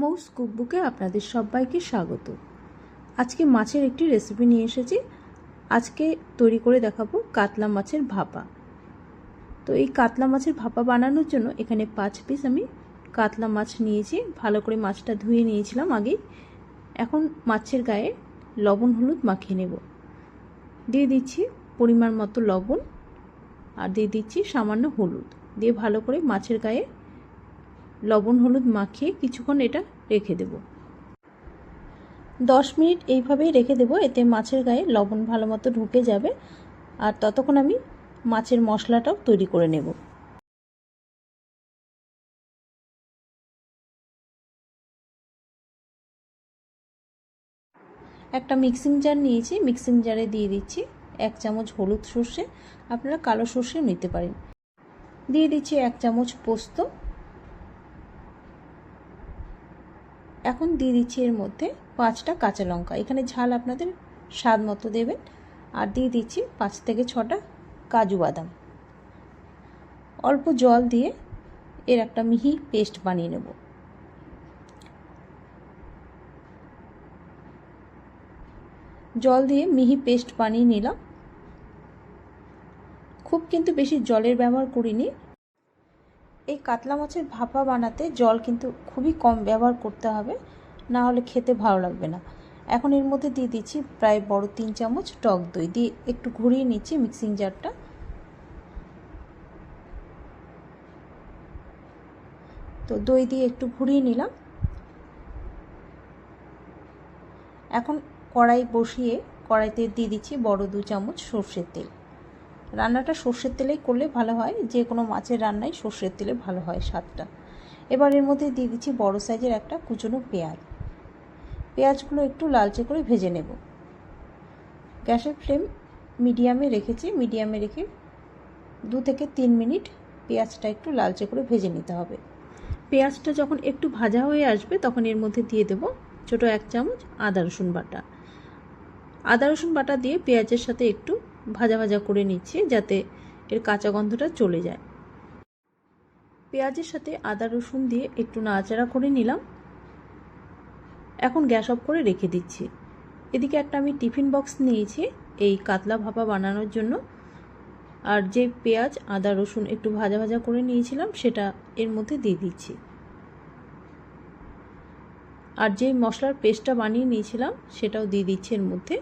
মৌস কুকবুকে আপনাদের সবাইকে স্বাগত। আজকে মাছের একটি রেসিপি নিয়ে এসেছি। আজকে তৈরি করে দেখাবো কাতলা মাছের ভাপা। তো এই কাতলা মাছের ভাপা বানানোর জন্য এখানে পাঁচ পিস আমি কাতলা মাছ নিয়েছি। ভালো করে মাছটা ধুয়ে নিয়েছিলাম আগেই এখন মাছের গায়ে লবণ হলুদ মাখিয়ে নেব। দিয়ে দিচ্ছি পরিমাণ মতো লবণ আর দিয়ে দিচ্ছি সামান্য হলুদ। দিয়ে ভালো করে মাছের গায়ে লবণ হলুদ মাখিয়ে কিছুক্ষণ এটা রেখে দেব। দশ মিনিট এইভাবেই রেখে দেব, এতে মাছের গায়ে লবণ ভালো মতো ঢুকে যাবে। আর ততক্ষণ আমি মাছের মশলাটাও তৈরি করে নেব। একটা মিক্সিং জার নিয়েছি, মিক্সিং জারে দিয়ে দিচ্ছি এক চামচ হলুদ সর্ষে। আপনারা কালো সর্ষেও নিতে পারেন। দিয়ে দিচ্ছি এক চামচ পোস্ত। এখন দিয়ে দিচ্ছি এর মধ্যে পাঁচটা কাঁচা লঙ্কা। এখানে ঝাল আপনাদের স্বাদ মতো দেবেন। আর দিয়ে দিচ্ছি পাঁচ থেকে ছটা কাজু বাদাম। অল্প জল দিয়ে এর একটা মিহি পেস্ট বানিয়ে নেব। জল দিয়ে মিহি পেস্ট বানিয়ে নিলাম। খুব কিন্তু বেশি জলের ব্যবহার করিনি। এই কাতলা মাছের ভাপা বানাতে জল কিন্তু খুবই কম ব্যবহার করতে হবে, না হলে খেতে ভালো লাগবে না। এখন এর মধ্যে দিয়ে দিচ্ছি প্রায় বড় তিন চামচ টক দই। দিয়ে একটু ঘুরিয়ে নিচ্ছি মিক্সিং জারটা। তো দই দিয়ে একটু ঘুরিয়ে নিলাম। এখন কড়াই বসিয়ে কড়াইতে দিয়ে দিচ্ছি বড় দু চামচ সর্ষের তেল। রান্নাটা সর্ষের তেলেই করলে ভালো হয়, যে কোনো মাছের রান্নায় সর্ষের তেলে ভালো হয় স্বাদটা। এবার এর মধ্যে দিয়ে দিচ্ছি বড় সাইজের একটা কুচনো পেঁয়াজ। পেঁয়াজগুলো একটু লালচে করে ভেজে নেব। গ্যাসের ফ্লেম মিডিয়ামে রেখেছি, মিডিয়ামে রেখে দু থেকে তিন মিনিট পেঁয়াজটা একটু লালচে করে ভেজে নিতে হবে। পেঁয়াজটা যখন একটু ভাজা হয়ে আসবে, তখন এর মধ্যে দিয়ে দেব ছোট এক চামচ আদা রসুন বাটা। আদা রসুন বাটা দিয়ে পেঁয়াজের সাথে একটু ভাজা ভাজা করে নিচ্ছি যাতে এর কাঁচা গন্ধটা চলে যায়। পেঁয়াজের সাথে আদা রসুন দিয়ে একটু নাড়াচাড়া করে নিলাম। এখন গ্যাস অফ করে রেখে দিচ্ছি। এদিকে একটা আমি টিফিন বক্স নিয়েছি এই কাতলা ভাপা বানানোর জন্য। আর যে পেঁয়াজ, আদা, রসুন একটু ভাজা ভাজা করে নিয়েছিলাম সেটা এর মধ্যে দিয়ে দিচ্ছি। আর যে মশলার পেস্টটা বানিয়ে নিয়েছিলাম সেটাও দিয়ে দিচ্ছি এর মধ্যে।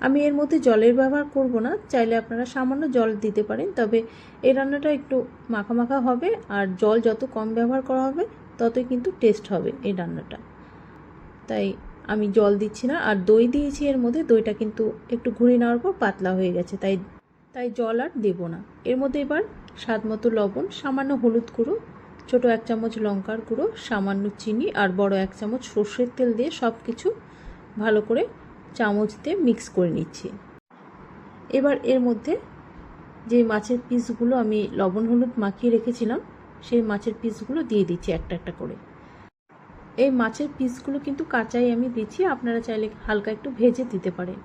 আমি এর মধ্যে জলের ব্যবহার করব না, চাইলে আপনারা সামান্য জল দিতে পারেন, তবে এই রান্নাটা একটু মাখা মাখা হবে, আর জল যত কম ব্যবহার করা হবে, ততই কিন্তু টেস্ট হবে এই রান্নাটা। তাই আমি জল দিচ্ছি না, আর দই দিয়েছি এর মধ্যে, দইটা কিন্তু একটু ঘুরিয়ে নেওয়ার পর পাতলা হয়ে গেছে, তাই তাই জল আর দেব না। এর মধ্যে এবার স্বাদ মতো লবণ, সামান্য হলুদ গুঁড়ো, ছোট এক চামচ লঙ্কার গুঁড়ো, সামান্য চিনি, আর বড় এক চামচ সর্ষের তেল দিয়ে সব কিছু ভালো করে চামচ দিয়ে মিক্স করে নিচ্ছি। এবার এর মধ্যে যে মাছের পিসগুলো আমি লবণ, হলুদ মাখিয়ে রেখেছিলাম, সেই মাছের পিসগুলো দিয়ে দিচ্ছি একটা একটা করে। এই মাছের পিসগুলো কিন্তু কাঁচাই আমি দিচ্ছি, আপনারা চাইলে হালকা একটু ভেজে দিতে পারেন।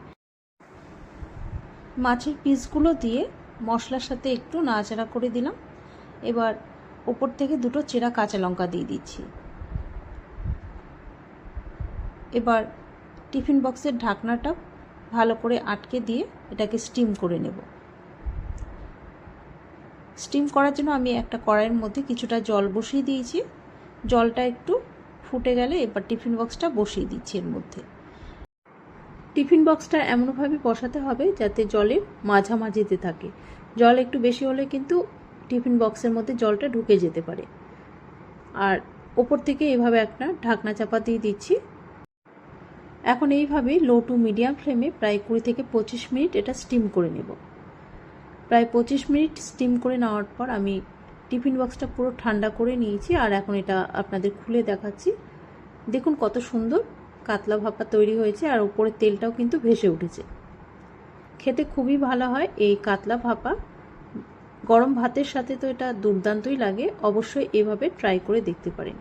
মাছের পিসগুলো দিয়ে মশলার সাথে একটু নাড়াচাড়া করে দিলাম। এবার ওপর থেকে দুটো চেরা কাঁচা লঙ্কা দিয়ে দিচ্ছি। এবার টিফিন বক্সের ঢাকনাটা ভালো করে আটকে দিয়ে এটাকে স্টিম করে নেব। স্টিম করার জন্য আমি একটা কড়াইয়ের মধ্যে কিছুটা জল বসিয়ে দিয়েছি। জলটা একটু ফুটে গেলে এবার টিফিন বক্সটা বসিয়ে দিচ্ছি এর মধ্যে। টিফিন বক্সটা এমনভাবে বসাতে হবে যাতে জলের মাঝামাঝিতে থাকে। জল একটু বেশি হলে কিন্তু টিফিন বক্সের মধ্যে জলটা ঢুকে যেতে পারে। আর ওপর থেকে এভাবে একটা ঢাকনা চাপা দিয়ে দিচ্ছি। এখন এইভাবে লো টু মিডিয়াম ফ্লেমে প্রায় কুড়ি থেকে পঁচিশ মিনিট এটা স্টিম করে নেব। প্রায় পঁচিশ মিনিট স্টিম করে নেওয়ার পর আমি টিফিন বক্সটা পুরো ঠান্ডা করে নিয়েছি আর এখন এটা আপনাদের খুলে দেখাচ্ছি। দেখুন কত সুন্দর কাতলা ভাপা তৈরি হয়েছে আর উপরে তেলটাও কিন্তু ভেসে উঠেছে। খেতে খুবই ভালো হয় এই কাতলা ভাপা। গরম ভাতের সাথে তো এটা দুর্দান্তই লাগে, অবশ্যই এভাবে ট্রাই করে দেখতে পারেন।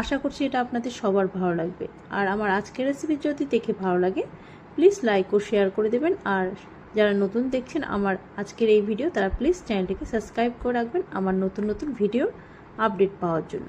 আশা করছি এটা আপনাদের সবার ভালো লাগবে। আর আমার আজকের রেসিপি যদি দেখে ভালো লাগে প্লিজ লাইক ও শেয়ার করে দেবেন। আর যারা নতুন দেখছেন, আমার আজকের এই ভিডিও তারা প্লিজ চ্যানেলটিকে সাবস্ক্রাইব করে রাখবেন আমার নতুন নতুন ভিডিওর আপডেট পাওয়ার জন্য।